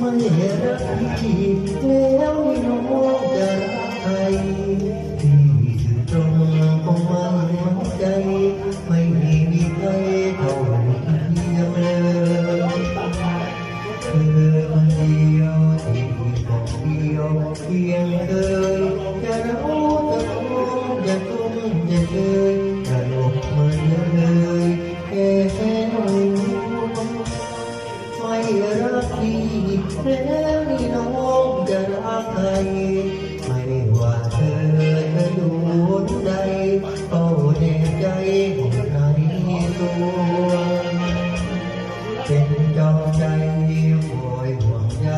รักพี่แล้วน้องจะรักใครพี่อยู่ตรงก็ไม่หวังใจไม่มีใค รักพี่แล้วนี่น้องจะรักใครไม่ว่าเธอจะอยู่ใดก็แน่ใจของในตัวเป็นจอมใจคอยห่วงใย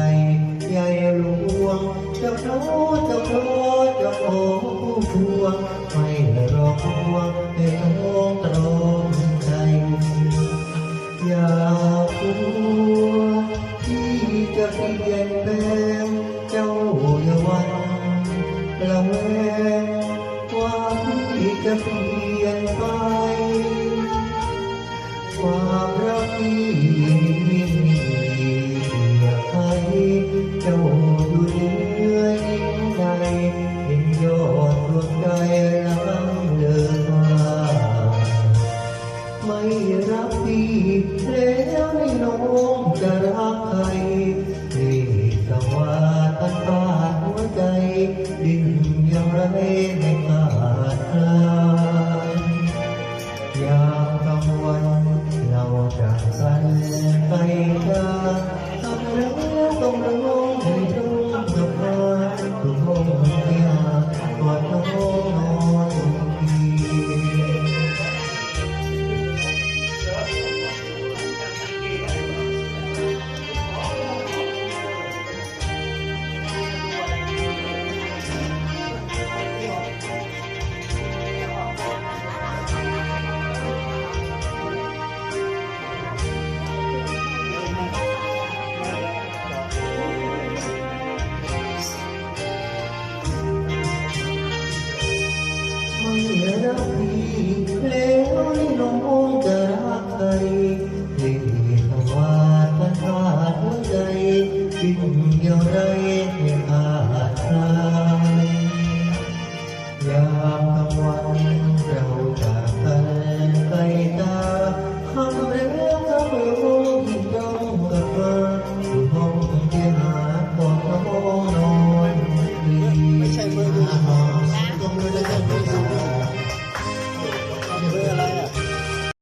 ใยลวงจะโน้จะโน้จะโอ้พวง ละแวงว่าที่จะเปลี่ยนไป ความรักที่มีเหลือให้เจ้า ยามกลางวันเราจะใส